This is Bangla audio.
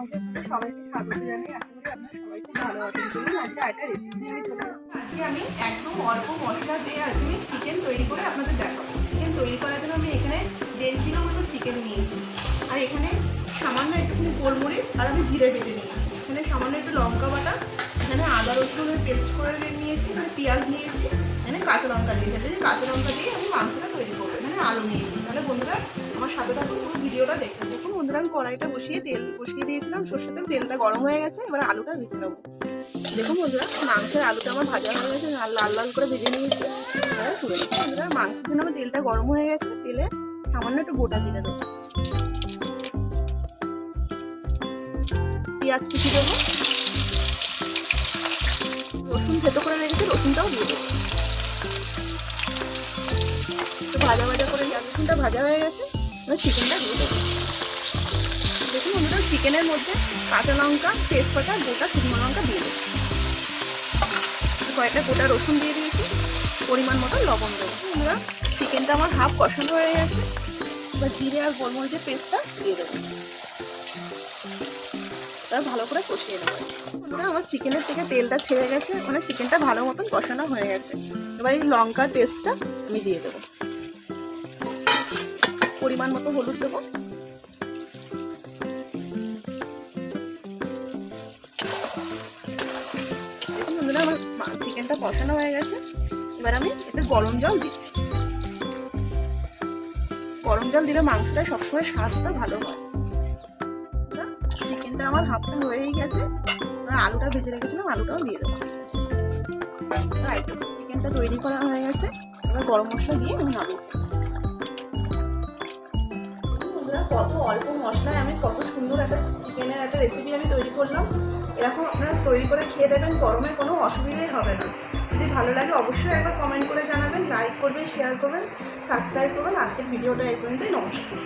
আমি একদম অল্প মশলা দিয়ে আজকে চিকেন তৈরি করে আপনাদের দেখাবো। চিকেন তৈরি করার জন্য আমি এখানে দেড় কিলো মতো চিকেন নিয়েছি। আর এখানে সামান্য একটুখানি গোলমরিচ আর আমি জিরে বেটে নিয়েছি। এখানে সামান্য একটু লঙ্কা বাটা, এখানে আদা রসুনের পেস্ট করে নিয়েছি, এখানে পেঁয়াজ নিয়েছি, এখানে কাঁচা লঙ্কা দিয়ে। এখানে কাঁচা লঙ্কা দিয়ে আমি মাংসটা সাথে ভিডিওটা দেখুন দেখুন বন্ধুরা, আমি কড়াইটা বসিয়ে তেল, বসিয়ে দিয়েছিলাম সর্ষের তেল তেলটা গরম হয়ে গেছে, এবার আলুটা ভেজে নেব। দেখুন বন্ধুরা, মাংসের আলুটা আমার ভাজা হয়ে গেছে, লাল লাল করে ভেজে নিয়েছি। এবার তুলে নেব বন্ধুরা, মাংসের জন্য আমার তেলটা গরম হয়ে গেছে, তেলে সামান্য একটু গোটা জিরে দেবো। পেঁয়াজ কুচি দেবো। রসুন থেতো করে রেখেছি, রসুনটাও দিয়ে দেবো। ভাজা ভাজা করে রসুনটা ভাজা হয়ে গেছে। চিকেনটা দিয়ে দেবো। দেখুন বন্ধুরা চিকেনের মধ্যে কাঁচা লঙ্কা, তেজপাতা, গোটা শুকনো লঙ্কা দিয়ে দেবো। কয়েকটা গোটা রসুন দিয়ে দিয়েছি, পরিমাণ মতো লবণ দেবো। বন্ধুরা চিকেনটা আমার হাফ কষানো হয়ে গেছে। এবার জিরে আর গোলমরিচের পেস্টটা দিয়ে দেবো। এবার ভালো করে কষিয়ে নেব। বন্ধুরা, আমার চিকেনের থেকে তেলটা ছেড়ে গেছে। মানে চিকেনটা ভালো মতন কষানো হয়ে গেছে। এবার এই লঙ্কার পেস্টটা আমি দিয়ে দেবো। পরিমাণ মতো হলুদ দেবো। আমার চিকেনটা কষানো হয়ে গেছে। এবার আমি এতে গরম জল দিচ্ছি। গরম জল দিলে মাংসটা সবসময় স্বাদটা ভালো হয়। চিকেনটা আমার হাফটা হয়েই গেছে। আলুটা ভেজে রেখেছিলাম, আলুটাও দিয়ে দেবো। চিকেনটা তৈরি করা হয়ে গেছে। এবার গরম মশলা দিয়ে আমি নামিয়ে কত অল্প মশলায় আমি কত সুন্দর একটা চিকেনের একটা রেসিপি আমি তৈরি করলাম। এরকম আপনারা তৈরি করে খেয়ে দেবেন গরমে কোনো অসুবিধাই হবে না। যদি ভালো লাগে অবশ্যই একবার কমেন্ট করে জানাবেন লাইক করবেন শেয়ার করবেন সাবস্ক্রাইব করবেন। আজকের ভিডিওটা এই পর্যন্তই, নমস্কার।